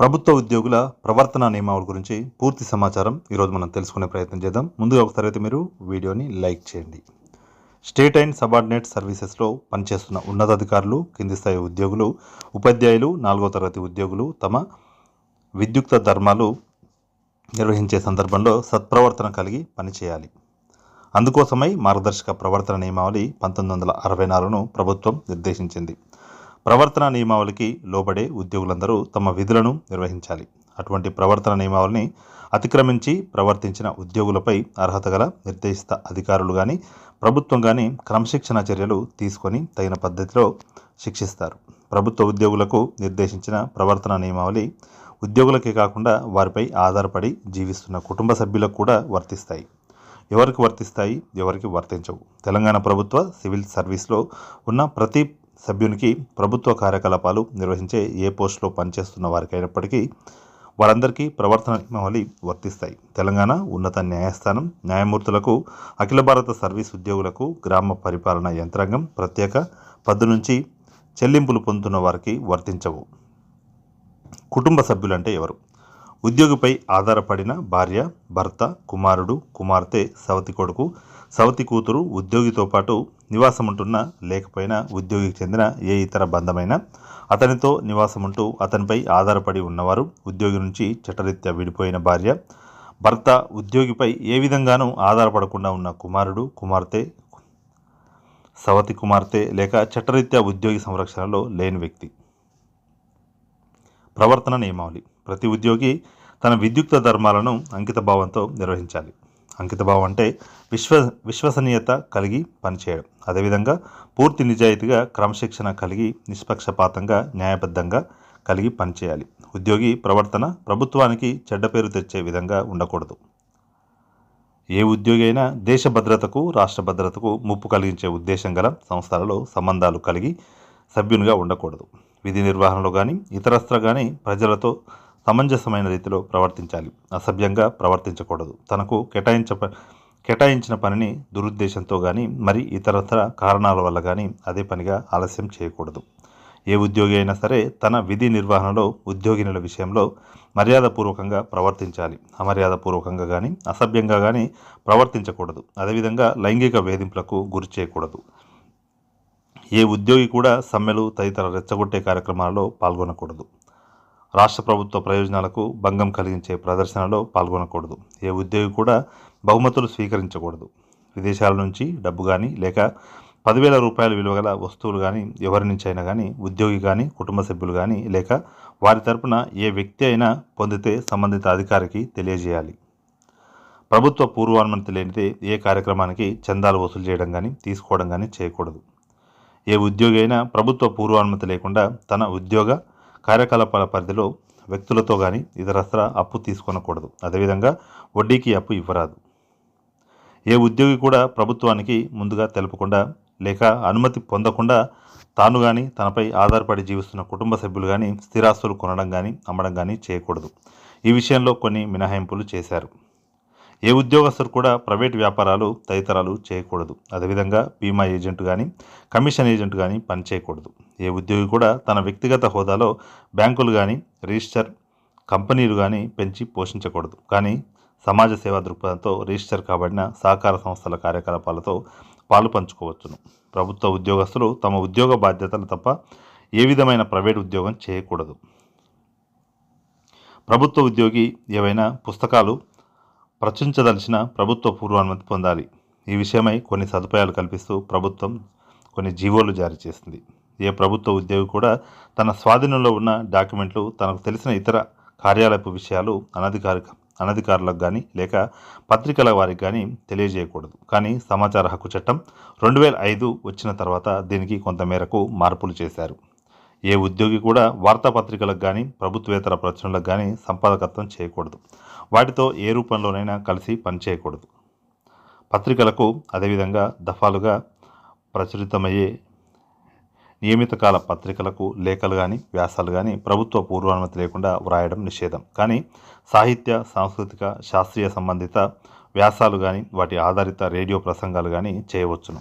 ప్రభుత్వ ఉద్యోగుల ప్రవర్తన నియమావళి గురించి పూర్తి సమాచారం ఈరోజు మనం తెలుసుకునే ప్రయత్నం చేద్దాం. ముందుగా ఒకసారి అయితే మీరు వీడియోని లైక్ చేయండి. స్టేట్ అండ్ సబార్డినేట్ సర్వీసెస్లో పనిచేస్తున్న ఉన్నతాధికారులు కింది స్థాయి ఉద్యోగులు ఉపాధ్యాయులు నాలుగో తరగతి ఉద్యోగులు తమ విద్యుక్త ధర్మాలు నిర్వహించే సందర్భంలో సత్ప్రవర్తన కలిగి పనిచేయాలి. అందుకోసమై మార్గదర్శక ప్రవర్తన నియమావళి పంతొమ్మిది వందల అరవై నాలుగును ప్రభుత్వం నిర్దేశించింది. ప్రవర్తన నియమావళికి లోబడే ఉద్యోగులందరూ తమ విధులను నిర్వహించాలి. అటువంటి ప్రవర్తన నియమావళిని అతిక్రమించి ప్రవర్తించిన ఉద్యోగులపై అర్హత గల నిర్దేశిత అధికారులు కానీ ప్రభుత్వం కానీ క్రమశిక్షణ చర్యలు తీసుకొని తగిన పద్ధతిలో శిక్షిస్తారు. ప్రభుత్వ ఉద్యోగులకు నిర్దేశించిన ప్రవర్తన నియమావళి ఉద్యోగులకే కాకుండా వారిపై ఆధారపడి జీవిస్తున్న కుటుంబ సభ్యులకు కూడా వర్తిస్తాయి. ఎవరికి వర్తిస్తాయి? ఎవరికి వర్తించవు. తెలంగాణ ప్రభుత్వ సివిల్ సర్వీస్లో ఉన్న ప్రతి సభ్యునికి ప్రభుత్వ కార్యకలాపాలు నిర్వహించే ఏ పోస్టులో పనిచేస్తున్న వారికైనప్పటికీ వారందరికీ ప్రవర్తన నియమావళి వర్తిస్తాయి. తెలంగాణ ఉన్నత న్యాయస్థానం న్యాయమూర్తులకు అఖిల భారత సర్వీస్ ఉద్యోగులకు గ్రామ పరిపాలన యంత్రాంగం ప్రత్యేక పద్దు నుంచి చెల్లింపులు పొందుతున్న వారికి వర్తించవు. కుటుంబ సభ్యులంటే ఎవరు? ఉద్యోగిపై ఆధారపడిన భార్య భర్త కుమారుడు కుమార్తె సవతి కొడుకు సవతి కూతురు ఉద్యోగితో పాటు నివాసముంటున్న లేకపోయినా ఉద్యోగికి చెందిన ఏ ఇతర బంధమైన అతనితో నివాసం ఉంటూ అతనిపై ఆధారపడి ఉన్నవారు ఉద్యోగి నుంచి చట్టరీత్యా విడిపోయిన భార్య భర్త ఉద్యోగిపై ఏ విధంగానూ ఆధారపడకుండా ఉన్న కుమారుడు కుమార్తె సవతి కుమార్తె లేక చట్టరీత్యా ఉద్యోగి సంరక్షణలో లేని వ్యక్తి. ప్రవర్తన నియమావళి. ప్రతి ఉద్యోగి తన విద్యుక్త ధర్మాలను అంకితభావంతో నిర్వహించాలి. అంకితభావం అంటే విశ్వ విశ్వసనీయత కలిగి పనిచేయడం. అదేవిధంగా పూర్తి నిజాయితీగా క్రమశిక్షణ కలిగి నిష్పక్షపాతంగా న్యాయబద్ధంగా కలిగి పనిచేయాలి. ఉద్యోగి ప్రవర్తన ప్రభుత్వానికి చెడ్డ పేరు తెచ్చే విధంగా ఉండకూడదు. ఏ ఉద్యోగి అయినా దేశ భద్రతకు రాష్ట్ర భద్రతకు ముప్పు కలిగించే ఉద్దేశం గల సంస్థలలో సంబంధాలు కలిగి సభ్యునిగా ఉండకూడదు. విధి నిర్వహణలో కానీ ఇతరస్త్ర కానీ ప్రజలతో సమంజసమైన రీతిలో ప్రవర్తించాలి. అసభ్యంగా ప్రవర్తించకూడదు. తనకు కేటాయించ కేటాయించిన పనిని దురుద్దేశంతో కానీ మరి ఇతరతర కారణాల వల్ల కానీ అదే పనిగా ఆలస్యం చేయకూడదు. ఏ ఉద్యోగి అయినా సరే తన విధి నిర్వహణలో ఉద్యోగినుల విషయంలో మర్యాదపూర్వకంగా ప్రవర్తించాలి. అమర్యాదపూర్వకంగా కానీ అసభ్యంగా కానీ ప్రవర్తించకూడదు. అదేవిధంగా లైంగిక వేధింపులకు గురి చేయకూడదు. ఏ ఉద్యోగి కూడా సమ్మెలు తదితర రెచ్చగొట్టే కార్యక్రమాలలో పాల్గొనకూడదు. రాష్ట్ర ప్రభుత్వ ప్రయోజనాలకు భంగం కలిగించే ప్రదర్శనలో పాల్గొనకూడదు. ఏ ఉద్యోగి కూడా బహుమతులు స్వీకరించకూడదు. విదేశాల నుంచి డబ్బు కానీ లేక పదివేల రూపాయల విలువ గల వస్తువులు కానీ ఎవరి నుంచి అయినా కానీ ఉద్యోగి కానీ కుటుంబ సభ్యులు కానీ లేక వారి తరపున ఏ వ్యక్తి అయినా పొందితే సంబంధిత అధికారికి తెలియజేయాలి. ప్రభుత్వ పూర్వానుమతి లేనిదే ఏ కార్యక్రమానికి చందాలు వసూలు చేయడం కానీ తీసుకోవడం కానీ చేయకూడదు. ఏ ఉద్యోగి అయినా ప్రభుత్వ పూర్వానుమతి లేకుండా తన ఉద్యోగ కార్యకలాపాల పరిధిలో వ్యక్తులతో కానీ ఇతరస్త్ర అప్పు తీసుకొనకూడదు. అదేవిధంగా వడ్డీకి అప్పు ఇవ్వరాదు. ఏ ఉద్యోగి కూడా ప్రభుత్వానికి ముందుగా తెలపకుండా లేక అనుమతి పొందకుండా తాను కానీ తనపై ఆధారపడి జీవిస్తున్న కుటుంబ సభ్యులు కానీ స్థిరాస్తులు కొనడం కానీ అమ్మడం కానీ చేయకూడదు. ఈ విషయంలో కొన్ని మినహాయింపులు చేశారు. ఏ ఉద్యోగస్తులు కూడా ప్రైవేట్ వ్యాపారాలు తదితరాలు చేయకూడదు. అదేవిధంగా బీమా ఏజెంట్ కానీ కమిషన్ ఏజెంట్ కానీ పనిచేయకూడదు ఏ ఉద్యోగి కూడా తన వ్యక్తిగత హోదాలో బ్యాంకులు కానీ రిజిస్టర్ కంపెనీలు కానీ పెంచి పోషించకూడదు. కానీ సమాజ సేవా దృక్పథంతో రిజిస్టర్ కాబడిన సహకార సంస్థల కార్యకలాపాలతో పాలు పంచుకోవచ్చును. ప్రభుత్వ ఉద్యోగస్తులు తమ ఉద్యోగ బాధ్యతలు తప్ప ఏ విధమైన ప్రైవేట్ ఉద్యోగం చేయకూడదు. ప్రభుత్వ ఉద్యోగి ఏవైనా పుస్తకాలు ప్రచురించదలిచిన ప్రభుత్వ పూర్వానుమతి పొందాలి. ఈ విషయమై కొన్ని సదుపాయాలు కల్పిస్తూ ప్రభుత్వం కొన్ని జీవోలు జారీ చేసింది. ఏ ప్రభుత్వ ఉద్యోగి కూడా తన స్వాధీనంలో ఉన్న డాక్యుమెంట్లు తనకు తెలిసిన ఇతర కార్యాలయపు విషయాలు అనధికారిక అనధికారులకు కానీ లేక పత్రికల వారికి కానీ తెలియజేయకూడదు. కానీ సమాచార హక్కు చట్టం రెండు వేల ఐదు వచ్చిన తర్వాత దీనికి కొంతమేరకు మార్పులు చేశారు. ఏ ఉద్యోగి కూడా వార్తాపత్రికలకు కానీ ప్రభుత్వేతర ప్రచురణలకు కానీ సంపాదకత్వం చేయకూడదు. వాటితో ఏ రూపంలోనైనా కలిసి పనిచేయకూడదు. పత్రికలకు అదేవిధంగా దఫాలుగా ప్రచురితమయ్యే నియమిత కాల పత్రికలకు లేఖలు కానీ వ్యాసాలు కానీ ప్రభుత్వ పూర్వానుమతి లేకుండా వ్రాయడం నిషేధం. కానీ సాహిత్య సాంస్కృతిక శాస్త్రీయ సంబంధిత వ్యాసాలు కానీ వాటి ఆధారిత రేడియో ప్రసంగాలు కానీ చేయవచ్చును.